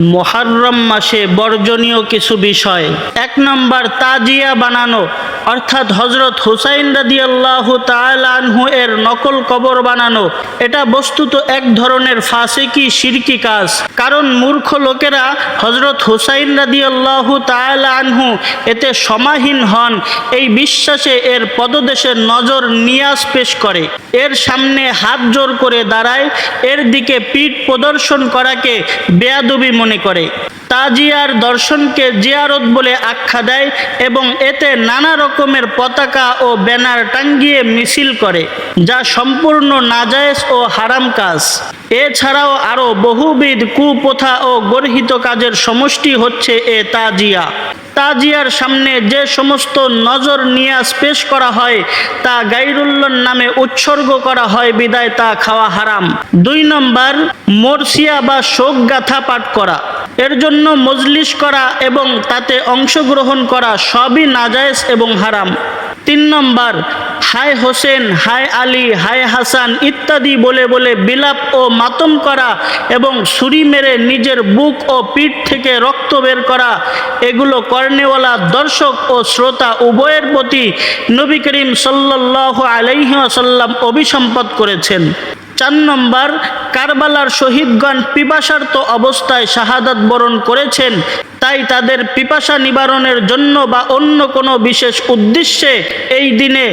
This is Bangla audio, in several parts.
মোহাররম মাসে বর্জনীয় কিছু বিষয়। এক নম্বর, তাজিয়া বানানো। অর্থাৎ হজরত হুসাইন রাদি আল্লাহ আনহু এর নকল কবর বানানো। এটা বস্তুত এক ধরনের ফাঁসিকি শিরকি কাজ। কারণ মূর্খ লোকেরা হজরত হুসাইন রাদি আল্লাহ আনহু এতে সমাহীন হন। এই বিশ্বাসে এর পদদেশে নজর নিয়াজ পেশ করে। এর সামনে হাত জোর করে দাঁড়ায়। এর দিকে পিঠ প্রদর্শন করাকে বেয়াদবি মনে করে। তাজিয়ার দর্শনকে জিয়ারত বলে আখ্যা দেয় এবং এতে নানা রকমের পতাকা ও ব্যানার টাঙ্গিয়ে মিছিল করে, যা সম্পূর্ণ নাজায়েজ ও হারাম কাজ। এছাড়াও আরও বহুবিধ কুপ্রথা ও গর্হিত কাজের সমষ্টি হচ্ছে এ তাজিয়া। তাজিয়ার সামনে যে সমস্ত নজর নিয়াজ পেশ করা হয়, তা গাইরুল্লার নামে উৎসর্গ করা হয়, বিদায় তা খাওয়া হারাম। দুই নম্বর, মরসিয়া বা শোক গাথা পাঠ করা। এর জন্য মজলিস করা এবং তাতে অংশগ্রহণ করা সবই নাজায়জ এবং হারাম। তিন নম্বর, হায় হোসেন, হায় আলী, হায় হাসান ইত্যাদি বলে বলে বিলাপ ও মাতম করা এবং সুরি মেরে নিজের বুক ও পিঠ থেকে রক্ত বের করা, এগুলো কর্নেওয়ালা দর্শক ও শ্রোতা উভয়ের প্রতি নবী করিম সাল্লাহ আলহ্লাম অভিসম্পদ করেছেন। চার নম্বর, কারবালার শহীদগণ পিপাসার্ত অবস্থায় শাহাদাত বরণ করেছেন। তাই তাদের পিপাসা নিবারণের জন্য বা অন্য কোনো বিশেষ উদ্দেশ্যে এই দিনে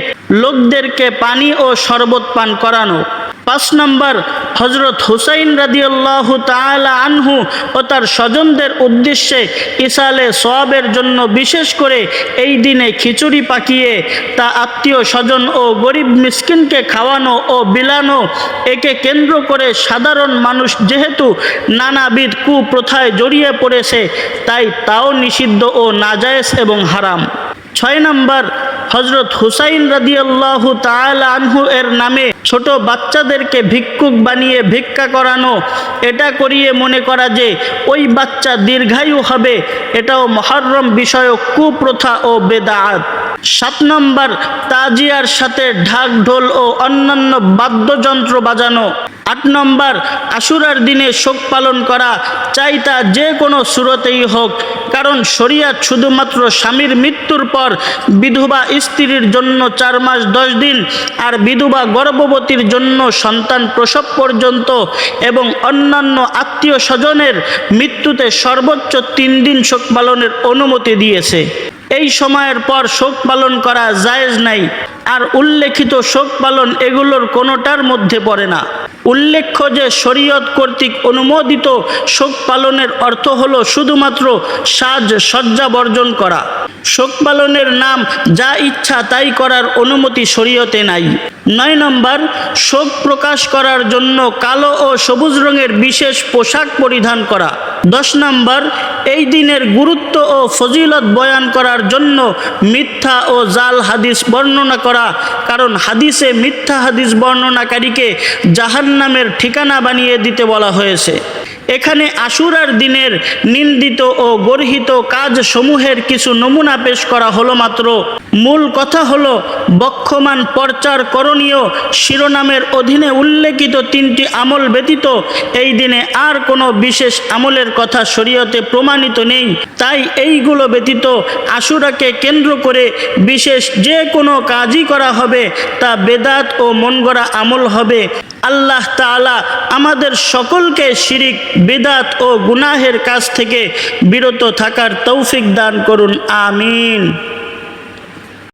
লোকদেরকে পানি ও শরবত পান করানো। পাঁচ নম্বর হজরত হুসাইন রাদিয়াল্লাহু তাআলা আনহু ও তার স্বজনদের উদ্দেশ্যে ইসালে সোয়াবের জন্য বিশেষ করে এই দিনে খিচুড়ি পাকিয়ে তা আত্মীয় স্বজন ও গরিব মিসকিনকে খাওয়ানো ও বিলানো, একে কেন্দ্র করে সাধারণ মানুষ যেহেতু নানাবিধ কুপ্রথায় জড়িয়ে পড়েছে, তাই তাও নিষিদ্ধ ও নাজায়েজ এবং হারাম। ছয় নম্বর হজরত হুসাইন রাদিয়াল্লাহু তাআলা আনহু এর নামে ছোট বাচ্চাদেরকে ভিক্ষুক বানিয়ে ভিক্ষা করানো, এটা করিয়ে মনে করা যে ওই বাচ্চা দীর্ঘায়ু হবে, এটাও মহরম বিষয়ক কুপ্রথা ও বেদাত। সাত নম্বর তাজিয়ার সাথে ঢাক ঢোল ও অন্যান্য বাদ্যযন্ত্র বাজানো। আট নম্বর আশুরার দিনে শোক পালন করা, চাই তা যে কোনো সুরতেই হোক, কারণ শরিয়াত শুধুমাত্র স্বামীর মৃত্যুর পর বিধবা স্ত্রীর জন্য চার মাস দশ দিন আর বিধবা গর্ভবতীর জন্য সন্তান প্রসব পর্যন্ত এবং অন্যান্য আত্মীয় স্বজনের মৃত্যুতে সর্বোচ্চ তিন দিন শোক পালনের অনুমতি দিয়েছে। এই সময়ের পর শোক পালন করা জায়েজ নাই, আর উল্লেখিত শোক পালন এগুলোর কোনোটার মধ্যে পড়ে না। উল্লেখ্য যে শরীয়ত কর্তৃক অনুমোদিত শোক পালনের অর্থ হল শুধুমাত্র সাজ সজ্জা বর্জন করা। শোক পালনের নাম যা ইচ্ছা তাই করার অনুমতি শরীয়তে নাই। নয় নম্বর, শোক প্রকাশ করার জন্য কালো ও সবুজ রঙের বিশেষ পোশাক পরিধান করা। দশ নম্বর, এই দিনের গুরুত্ব ও ফজিলত বয়ান করার জন্য মিথ্যা ও জাল হাদিস বর্ণনা করা। কারণ হাদিসে মিথ্যা হাদিস বর্ণনাকারীকে জাহান্নামের ঠিকানা বানিয়ে দিতে বলা হয়েছে। এখানে আশুরার দিনের নিন্দিত ও গর্হিত কাজ সমূহের কিছু নমুনা পেশ করা হলো মাত্র। মূল কথা হলো, বক্ষমান পর্চার করণীয় শিরোনামের অধীনে উল্লেখিত তিনটি আমল ব্যতীত এই দিনে আর কোনো বিশেষ আমলের কথা শরীয়তে প্রমাণিত নেই। তাই এইগুলো ব্যতীত আশুরাকে কেন্দ্র করে বিশেষ যে কোনো কাজই করা হবে, তা বেদাত ও মনগড়া আমল হবে। আল্লাহ তালা আমাদের সকলকে শিরিক, বিদাত ও গুনাহের কাছ থেকে বিরত থাকার তৌফিক দান করুন, আমিন।